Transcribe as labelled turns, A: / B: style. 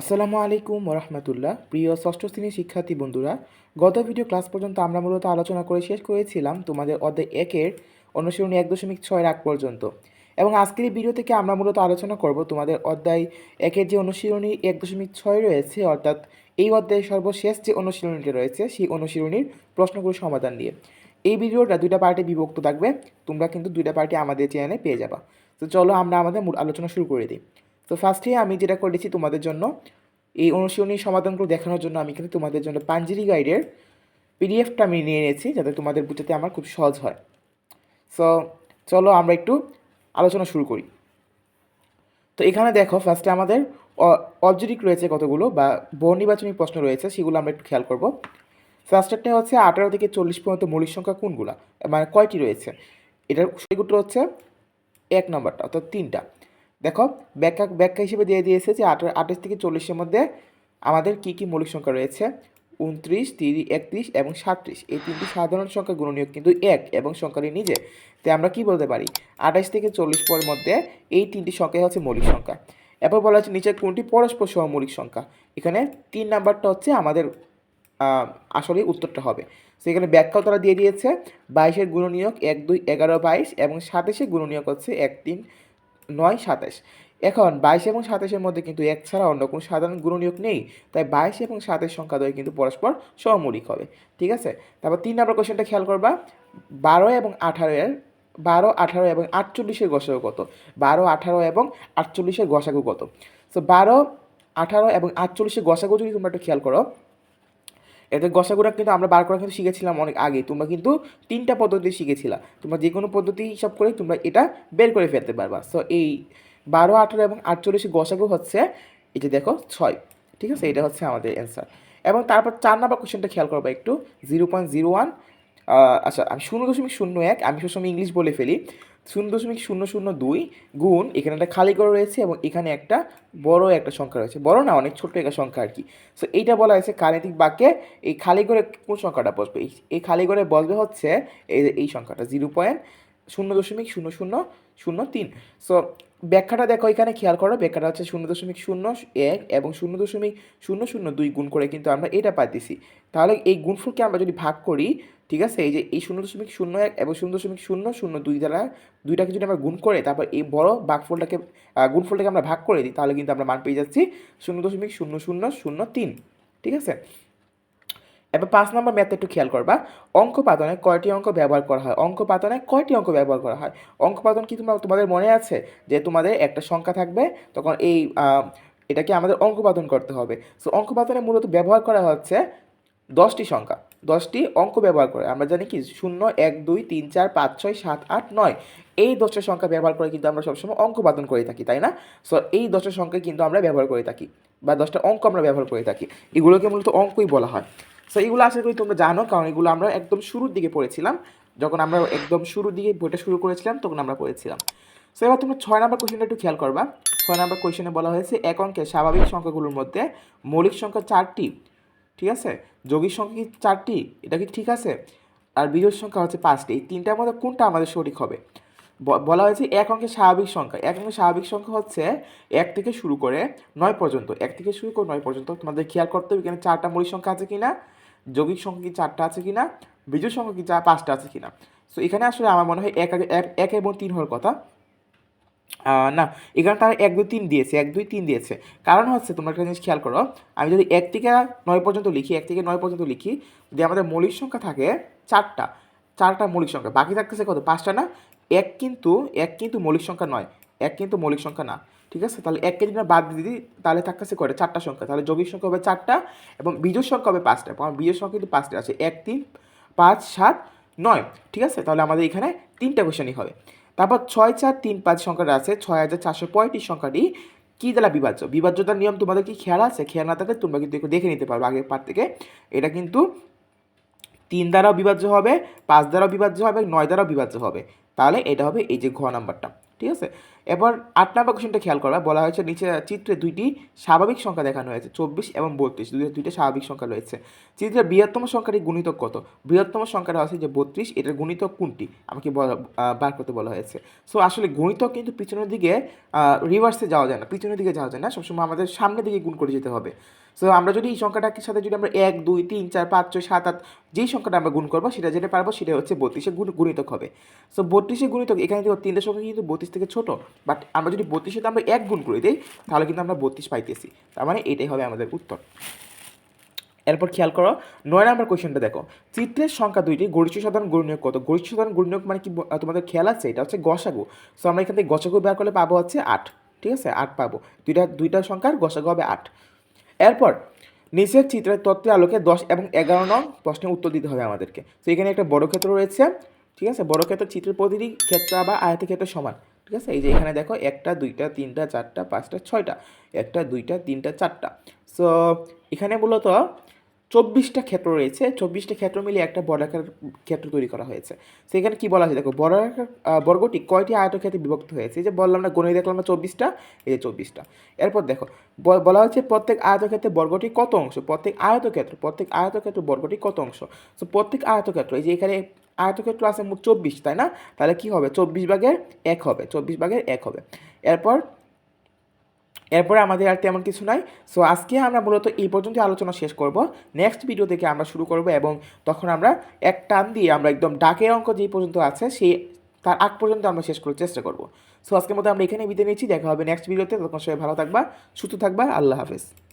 A: আসসালামু আলাইকুম রহমতুল্লাহ প্রিয় ষষ্ঠ শ্রেণীর শিক্ষার্থী বন্ধুরা গত ভিডিও ক্লাস পর্যন্ত আমরা মূলত আলোচনা করে শেষ করেছিলাম তোমাদের অধ্যায় একের অনুশীলনী এক দশমিক ছয় রাগ পর্যন্ত এবং আজকের এই ভিডিও থেকে আমরা মূলত আলোচনা করব তোমাদের অধ্যায় একের যে অনুশীলনী এক দশমিক ছয় রয়েছে অর্থাৎ এই অধ্যায়ে সর্বশেষ যে অনুশীলনীটি রয়েছে সেই অনুশীলনীর প্রশ্নগুলো সমাধান দিয়ে এই ভিডিওটা দুইটা পার্টে বিভক্ত থাকবে তোমরা কিন্তু দুইটা পার্টি আমাদের চ্যানেলে পেয়ে যাবা তো চলো আমরা আমাদের মূল আলোচনা শুরু করে দিই তো ফার্স্টে আমি যেটা করেছি তোমাদের জন্য এই অনুশীলনী সমাধানগুলো দেখানোর জন্য আমি কিন্তু তোমাদের জন্য পাঞ্জিরি গাইডের পিডিএফটা আমি নিয়ে এনেছি যাতে তোমাদের বুঝতে আমার খুব সহজ হয় সো চলো আমরা একটু আলোচনা শুরু করি তো এখানে দেখো ফার্স্টে আমাদের অজরিক রয়েছে কতগুলো বা নির্বাচনী প্রশ্ন রয়েছে সেগুলো আমরা একটু খেয়াল করবো ফার্স্টেরটা হচ্ছে আঠারো থেকে চল্লিশ পর্যন্ত মৌলিক সংখ্যা কোনগুলো মানে কয়টি রয়েছে এটার সেগুলো হচ্ছে এক নম্বরটা অর্থাৎ তিনটা দেখো ব্যাখ্যা ব্যাখ্যা হিসেবে দিয়ে দিয়েছে যে আঠারো আঠাশ থেকে চল্লিশের মধ্যে আমাদের কি কি মৌলিক সংখ্যা রয়েছে উনত্রিশ তিরিশ একত্রিশ এবং সাতত্রিশ এই তিনটি সাধারণ সংখ্যা গুণনীয় কিন্তু এক এবং সংখ্যাটি নিজে তাই আমরা কি বলতে পারি আঠাশ থেকে চল্লিশ পরের মধ্যে এই তিনটি সংখ্যাই হচ্ছে মৌলিক সংখ্যা এরপর বলা হচ্ছে নিচের কোনটি পরস্পর সহমৌলিক সংখ্যা এখানে তিন নাম্বারটা হচ্ছে আমাদের আসলে উত্তরটা হবে সেখানে ব্যাখ্যাও তারা দিয়ে দিয়েছে বাইশের গুণনীয়ক এক দুই এগারো বাইশ এবং সাতাশের গুণনীয়ক হচ্ছে এক তিন নয় সাতাশ এখন বাইশ এবং সাতাশের মধ্যে কিন্তু এক ছাড়া অন্য কোনো সাধারণ গুণনীয়ক নেই তাই বাইশ এবং সাতাশ সংখ্যা দ্বয় কিন্তু পরস্পর সহমৌলিক হবে ঠিক আছে তারপর তিন নম্বর কোয়েশ্চেনটা খেয়াল করবা বারো এবং আঠারো এর বারো আঠারো এবং আটচল্লিশের গসাগু কত বারো আঠারো এবং আটচল্লিশের গসাগু কত সো বারো আঠারো এবং আটচল্লিশের গসাগু যদি তোমরা একটু খেয়াল করো এদের গসাগুড়া কিন্তু আমরা বার করা কিন্তু শিখেছিলাম অনেক আগে তোমরা কিন্তু তিনটা পদ্ধতি শিখেছিলা তোমরা যে কোনো পদ্ধতি হিসাব করে তোমরা এটা বের করে ফেলতে পারবা সো এই বারো আঠেরো এবং আটচল্লিশে গসাগু হচ্ছে এটা দেখো ছয় ঠিক আছে এটা হচ্ছে আমাদের অ্যান্সার এবং তারপর চার নাম্বার কোশ্চেনটা খেয়াল করবা একটু জিরো পয়েন্ট জিরো ওয়ান আচ্ছা আমি শূন্য দশমিক শূন্য এক আমি সবসময় ইংলিশ বলে ফেলি শূন্য দশমিক শূন্য শূন্য দুই গুণ এখানে একটা খালি করে রয়েছে এবং এখানে একটা বড় একটা সংখ্যা রয়েছে বড় না অনেক ছোট্ট একটা সংখ্যা আর কি সো এইটা বলা হয়েছে গাণিতিক বাক্যে এই খালি করে কোন সংখ্যাটা বসবে এই খালি করে বসবে হচ্ছে এই এই সংখ্যাটা জিরো পয়েন্ট শূন্য দশমিক শূন্য শূন্য শূন্য তিন সো ব্যাখ্যাটা দেখো এখানে খেয়াল করো ব্যাখ্যাটা হচ্ছে শূন্য দশমিক শূন্য এক এবং শূন্য দশমিক শূন্য শূন্য দুই গুণ করে কিন্তু আমরা এটা পাইতেছি তাহলে এই গুণফুলকে আমরা যদি ভাগ করি ঠিক আছে এই যে এই শূন্য দশমিক শূন্য এক এবং শূন্য দশমিক শূন্য শূন্য দুই দ্বারা দুইটাকে যদি আমরা গুণ করে তারপর এই বড় ভাগফলটাকে গুণফুলটাকে আমরা ভাগ করে দিই তাহলে কিন্তু আমরা মান পেয়ে যাচ্ছি শূন্য দশমিক শূন্য শূন্য শূন্য তিন ঠিক আছে এবার পাঁচ নম্বর ম্যাথে একটু খেয়াল করবা অঙ্ক পাতনে কয়টি অঙ্ক ব্যবহার করা হয় অঙ্ক পাতনে কয়টি অঙ্ক ব্যবহার করা হয় অঙ্ক পাতন কি তোমরা তোমাদের মনে আছে যে তোমাদের একটা সংখ্যা থাকবে তখন এই এটাকে আমাদের অঙ্ক পাতন করতে হবে সো অঙ্ক পাতনে মূলত ব্যবহার করা হচ্ছে দশটি সংখ্যা দশটি অঙ্ক ব্যবহার করে আমরা জানি কি শূন্য এক দুই তিন চার পাঁচ ছয় সাত আট নয় এই দশটা সংখ্যা ব্যবহার করে কিন্তু আমরা সবসময় অঙ্ক পাতন করে থাকি তাই না সো এই দশটা সংখ্যা কিন্তু আমরা ব্যবহার করে থাকি বা দশটা অঙ্ক আমরা ব্যবহার করে থাকি এগুলোকে মূলত অঙ্কই বলা হয় সো এগুলো আশা করি তোমরা জানো কারণ এগুলো আমরা একদম শুরুর দিকে পড়েছিলাম যখন আমরা একদম শুরুর দিকে বইটা শুরু করেছিলাম তখন আমরা পড়েছিলাম সো এবার তোমরা ছয় নম্বর কোয়েশনটা একটু খেয়াল করবা ছয় নম্বর কোয়েশনে বলা হয়েছে এক অঙ্কের স্বাভাবিক সংখ্যাগুলোর মধ্যে মৌলিক সংখ্যা চারটি ঠিক আছে যৌগিক সংখ্যা কি চারটি এটা কি ঠিক আছে আর বিজোড় সংখ্যা হচ্ছে পাঁচটি এই তিনটার মধ্যে কোনটা আমাদের সঠিক হবে বলা হয়েছে এক অঙ্কের স্বাভাবিক সংখ্যা এক অঙ্কের স্বাভাবিক সংখ্যা হচ্ছে এক থেকে শুরু করে নয় পর্যন্ত এক থেকে শুরু করে নয় পর্যন্ত তোমাদের খেয়াল করতে হবে এখানে চারটা মৌলিক সংখ্যা আছে কি না যৌগিক সংখ্যা কি চারটা আছে কি না বিজোড় সংখ্যা কি চার পাঁচটা আছে কি না সো এখানে আসলে আমার মনে হয় এক এক এবং তিন হওয়ার কথা না এখানে তারা এক দুই তিন দিয়েছে এক দুই তিন দিয়েছে কারণ হচ্ছে তোমরা একটা জিনিস খেয়াল করো আমি যদি এক থেকে নয় পর্যন্ত লিখি এক থেকে নয় পর্যন্ত লিখি যদি আমাদের মৌলিক সংখ্যা থাকে চারটা চারটা মৌলিক সংখ্যা বাকি থাকতেছে কত পাঁচটা না এক কিন্তু এক কিন্তু মৌলিক সংখ্যা নয় এক কিন্তু মৌলিক সংখ্যা না ঠিক আছে তাহলে এক কেজি বাদ দিয়ে দিদি তাহলে কাছে করে চারটা সংখ্যা তাহলে যৌগিক সংখ্যা হবে চারটা এবং বীজের সংখ্যা হবে পাঁচটা কারণ বীজের সংখ্যা কিন্তু পাঁচটা আছে এক তিন পাঁচ সাত নয় ঠিক আছে তাহলে আমাদের এখানে তিনটা কোশ্চেনই হবে তারপর ছয় চার তিন পাঁচ সংখ্যাটা আছে ছয় হাজার চারশো পঁয়ত্রিশ সংখ্যাটি কী দ্বারা বিভাজ্য বিভাজ্যতার নিয়ম তোমাদের কি খেয়াল আছে খেয়াল না থাকলে তোমরা কিন্তু একটু দেখে নিতে পারবে আগের পার থেকে এটা কিন্তু তিন দ্বারাও বিভাজ্য হবে পাঁচ দ্বারাও বিভাজ্য হবে নয় দ্বারাও বিভাজ্য হবে তাহলে এটা হবে এই যে ঘ নাম্বারটা ঠিক আছে এবার আট নম্বর কোশ্চেনটা খেয়াল করবা বলা হয়েছে নিচে চিত্রে দুইটি স্বাভাবিক সংখ্যা দেখানো হয়েছে চব্বিশ এবং বত্রিশ দুই দুইটা স্বাভাবিক সংখ্যা রয়েছে চিত্রের বৃহত্তম সংখ্যাটি গুণিতক কত বৃহত্তম সংখ্যাটা আছে যে বত্রিশ এটার গুণিতক কোনটি আমাকে বার করতে বলা হয়েছে সো আসলে গুণিতক কিন্তু পিছনের দিকে রিভার্সে যাওয়া যায় না পিছনের দিকে যাওয়া যায় না সবসময় আমাদের সামনের দিকে গুণ করে যেতে হবে সো আমরা যদি এই সংখ্যাটাকে সাথে যদি আমরা এক দুই তিন চার পাঁচ ছয় সাত আট যেই সংখ্যাটা আমরা গুণ করবো সেটা যেটা পারবো সেটা হচ্ছে বত্রিশে গুণ গুণিতক হবে সো বত্রিশে গুণিতক এখানে দেখো তিনটে সংখ্যা কিন্তু বত্রিশ থেকে ছোটো বাট আমরা যদি বত্রিশ হতে আমরা এক গুণ করে দিই তাহলে কিন্তু আমরা বত্রিশ পাইতেছি তার মানে এটাই হবে আমাদের উত্তর এরপর খেয়াল করো নয় নম্বর কোয়েশনটা দেখো চিত্রের সংখ্যা দুইটি গরিষ্ঠ সাধারণ গুণনীয়ক কত গরিষ্ঠ সাধারণ গুণনীয়ক মানে কি তোমাদের খেয়াল আছে এটা হচ্ছে গসাগু সো আমরা এখান থেকে গসাগু বের করলে পাবো হচ্ছে আট ঠিক আছে আট পাবো দুইটা দুইটা সংখ্যার গসাগু হবে আট এরপর নিচের চিত্রের তত্ত্বের আলোকে দশ এবং এগারো নং প্রশ্নের উত্তর দিতে হবে আমাদেরকে তো এখানে একটা বড় ক্ষেত্র রয়েছে ঠিক আছে বড় ক্ষেত্র চিত্রের প্রতিটি ক্ষেত্র বা আয়তের ক্ষেত্রে সমান ঠিক আছে এই যে এখানে দেখো একটা দুইটা তিনটা চারটা পাঁচটা ছয়টা একটা দুইটা তিনটা চারটা সো এখানে মূলত চব্বিশটা ক্ষেত্র রয়েছে চব্বিশটা ক্ষেত্র মিলিয়ে একটা বর্গাকার ক্ষেত্র তৈরি করা হয়েছে সেখানে কি বলা আছে দেখো বর্গাকার বর্গটি কয়টি আয়তক্ষেত্রে বিভক্ত হয়েছে এই যে বললাম না গণিত দেখলাম না চব্বিশটা এই যে চব্বিশটা এরপর দেখো বলা হচ্ছে প্রত্যেক আয়তক্ষেত্রে বর্গটি কত অংশ প্রত্যেক আয়তক্ষেত্র প্রত্যেক আয়তক্ষেত্র বর্গটি কত অংশ সো প্রত্যেক আয়তক্ষেত্র এই যে এখানে আয়তক্ষেত্র আছে মোট চব্বিশ তাই না তাহলে কি হবে চব্বিশ ভাগের এক হবে চব্বিশ ভাগের এক হবে এরপর এরপরে আমাদের আর তেমন কিছু নাই সো আজকে আমরা মূলত এই পর্যন্ত আলোচনা শেষ করব নেক্সট ভিডিও থেকে আমরা শুরু করব এবং তখন আমরা এক টান দিয়ে আমরা একদম ডাকের অঙ্ক যেই পর্যন্ত আছে সেই তার আগ পর্যন্ত আমরা শেষ করার চেষ্টা করব সো আজকের মতো আমরা এখানে বিদায় নিচ্ছি দেখা হবে নেক্সট ভিডিওতে তখন সবাই ভালো থাকবা সুস্থ থাকবা আল্লাহ হাফেজ